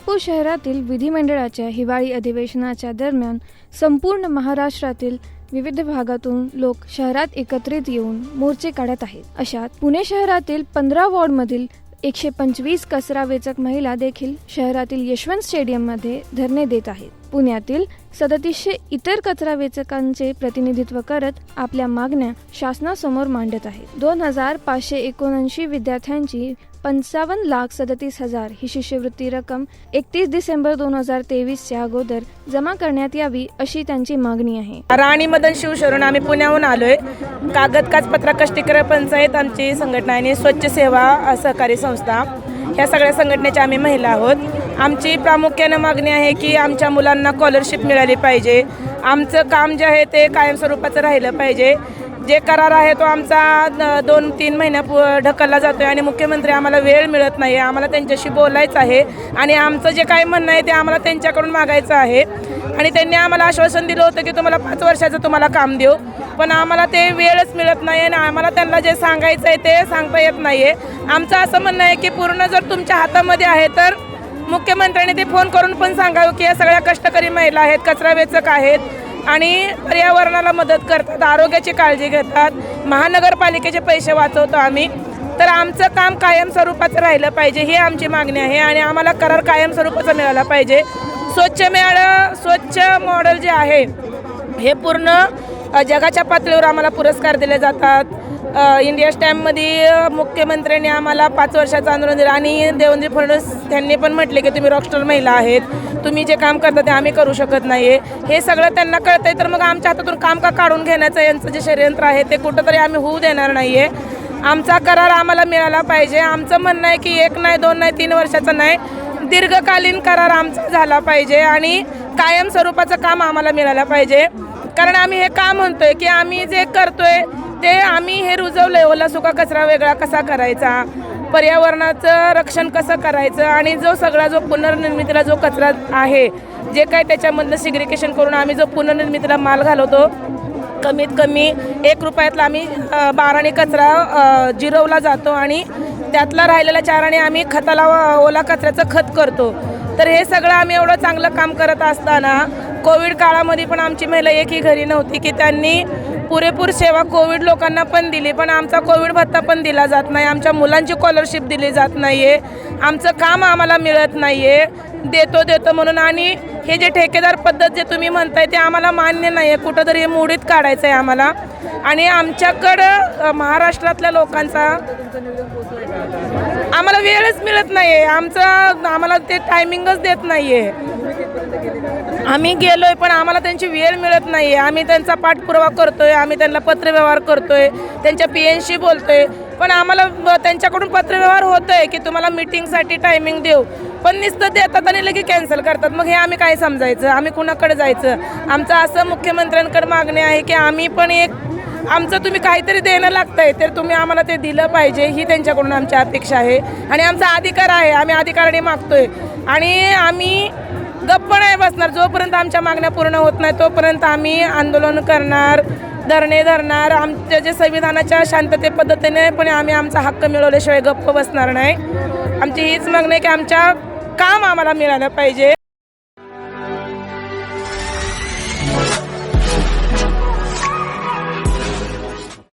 नागपूर शहरातील विधिमंडळाच्या हिवाळी अधिवेशनाच्या दरम्यान संपूर्ण महाराष्ट्रातील विविध भागातून लोक शहरात एकत्रित येऊन मोर्चे काढत आहेत. अशात पुणे शहरातील पंधरा वॉर्डमधील एकशे पंचवीस कचरा वेचक महिला देखील शहरातील यशवंत स्टेडियममध्ये धरणे देत आहेत. पुण्यातील सदतीसशे इतर कचरा वेचकांचे प्रतिनिधित्व करत आपल्या मागण्या शासनासमोर मांडत आहेत. दोन हजार पाचशे एकोणऐंशी विद्यार्थ्यांची पंचावन्न लाख सदतीस हजार ही शिष्यवृत्ती रक्कम एकतीस डिसेंबर दोन हजार तेवीसच्या अगोदर जमा करण्यात यावी अशी त्यांची मागणी आहे. राणी मदन शिवशरण आम्ही पुण्याहून आलोय. कागद काचपत्रा कष्टीकर पंचायत आमची संघटना आणि स्वच्छ सेवा सहकारी संस्था. ह्या सगळ्या संघटनेच्या आम्ही महिला आहोत. आमची प्रामुख्यानं मागणी आहे की आमच्या मुलांना स्कॉलरशिप मिळाली पाहिजे. आमचं काम जे आहे ते कायमस्वरूपाचं राहिलं पाहिजे. जे करार आहे तो आमचा दोन तीन महिन्या पु ढकलला जातो आहे आणि मुख्यमंत्री आम्हाला वेळ मिळत नाही. आहे आम्हाला त्यांच्याशी बोलायचं आहे आणि आमचं जे काय म्हणणं आहे ते आम्हाला त्यांच्याकडून मागायचं आहे. आणि त्यांनी आम्हाला आश्वासन दिलं होतं की तुम्हाला पाच वर्षाचं तुम्हाला काम देऊ. पण आम्हाला ते वेळच मिळत नाही आणि आम्हाला त्यांना जे सांगायचं आहे ते सांगता येत नाही आहे आमचं असं म्हणणं आहे की पूर्ण जर तुमच्या हातामध्ये आहे तर मुख्यमंत्र्यांनी ते फोन करून पण सांगावं की या सगळ्या कष्टकरी महिला आहेत कचरा वेचक आहेत आणि पर्यावरणाला मदत करतात आरोग्याची काळजी घेतात. महानगरपालिकेचे पैसे वाचवतो आम्ही. तर आमचं काम कायम स्वरूपाचं राहिलं पाहिजे ही आमची मागणी आहे आणि आम्हाला करार कायमस्वरूपाचा मिळाला पाहिजे. स्वच्छ मेळा स्वच्छ मॉडेल जे आहे हे पूर्ण जगाच्या पातळीवर आम्हाला पुरस्कार दिले जातात. इंडिया स्टॅम्पमध्ये मुख्यमंत्र्यांनी आम्हाला पाच वर्षाचं आंदोलन दिलं आणि देवेंद्र फडणवीस त्यांनी पण म्हटले की तुम्ही रॉकस्टार महिला आहेत. तुम्ही जे काम करता ते आम्ही करू शकत नाही आहे हे सगळं त्यांना कळतंय तर मग आमच्या हातातून काम का काढून घेण्याचं यांचं जे षडयंत्र आहे ते कुठंतरी आम्ही होऊ देणार नाही आहे आमचा करार आम्हाला मिळाला पाहिजे. आमचं म्हणणं आहे की एक नाही दोन नाही तीन वर्षाचं नाही. दीर्घकालीन करार आमचा झाला पाहिजे आणि कायम स्वरूपाचं काम आम्हाला मिळालं पाहिजे. कारण आम्ही हे का म्हणतोय की आम्ही जे करतोय ते आम्ही हे रुजवलंय ओला सुका कचरा वेगळा कसा करायचा पर्यावरणाचं रक्षण कसं करायचं आणि जो सगळा जो पुनर्निर्मितीला जो कचरा आहे जे काय त्याच्यामधलं सिग्रिकेशन करून आम्ही जो पुनर्निर्मितीला माल घालवतो कमीत कमी एक रुपयातला आम्ही बाराने कचरा जिरवला जातो आणि त्यातला राहिलेला चाराने आम्ही खताला ओला कचऱ्याचं खत करतो. तर हे सगळं आम्ही एवढं चांगलं काम करत असताना कोविड काळामध्ये पण आमची महिला एकही घरी नव्हती की त्यांनी पुरेपूर सेवा कोविड लोकांना पण दिली पण आमचा कोविड भत्ता पण दिला जात नाही. आमच्या मुलांची स्कॉलरशिप दिली जात नाही आहे आमचं काम आम्हाला मिळत नाही आहे देतो देतो म्हणून आणि हे जे ठेकेदार पद्धत जे तुम्ही म्हणताय ते आम्हाला मान्य नाही आहे कुठंतरी हे मोडीत काढायचं आहे आम्हाला. आणि आमच्याकडं महाराष्ट्रातल्या लोकांचा आम्हाला वेळच मिळत नाही आहे आमचं आम्हाला ते टायमिंगच देत नाही आहे आम्ही गेलोय पण आम्हाला त्यांची वेळ मिळत नाही आहे आम्ही त्यांचा पाठपुरावा करतोय आम्ही त्यांना पत्रव्यवहार करतोय त्यांच्या पी एनशी बोलतोय. पण आम्हाला त्यांच्याकडून पत्रव्यवहार होतोय की तुम्हाला मिटिंगसाठी टायमिंग देऊ. पण नुसतं देतात आणि लगेच कॅन्सल करतात. मग हे आम्ही काय समजायचं? आम्ही कुणाकडे जायचं? आमचं असं मुख्यमंत्र्यांकडे मागणे आहे की आम्ही पण एक आमचं तुम्ही काहीतरी देणं लागतंय तर तुम्ही आम्हाला ते दिलं पाहिजे. ही त्यांच्याकडून आमची अपेक्षा आहे. आणि आमचा अधिकार आहे. आम्ही अधिकाराने मागतोय. आणि आम्ही गप्प नाही बसणार. जोपर्यंत आमच्या मागण्या पूर्ण होत नाही तोपर्यंत आम्ही आंदोलन करणार धरणे धरणार. आमच्या जे संविधानाच्या शांतते पद्धतीने पण आम्ही आमचा हक्क मिळवल्याशिवाय गप्प बसणार नाही. आमची हीच मागणी आहे की आमच्या काम आम्हाला मिळालं पाहिजे.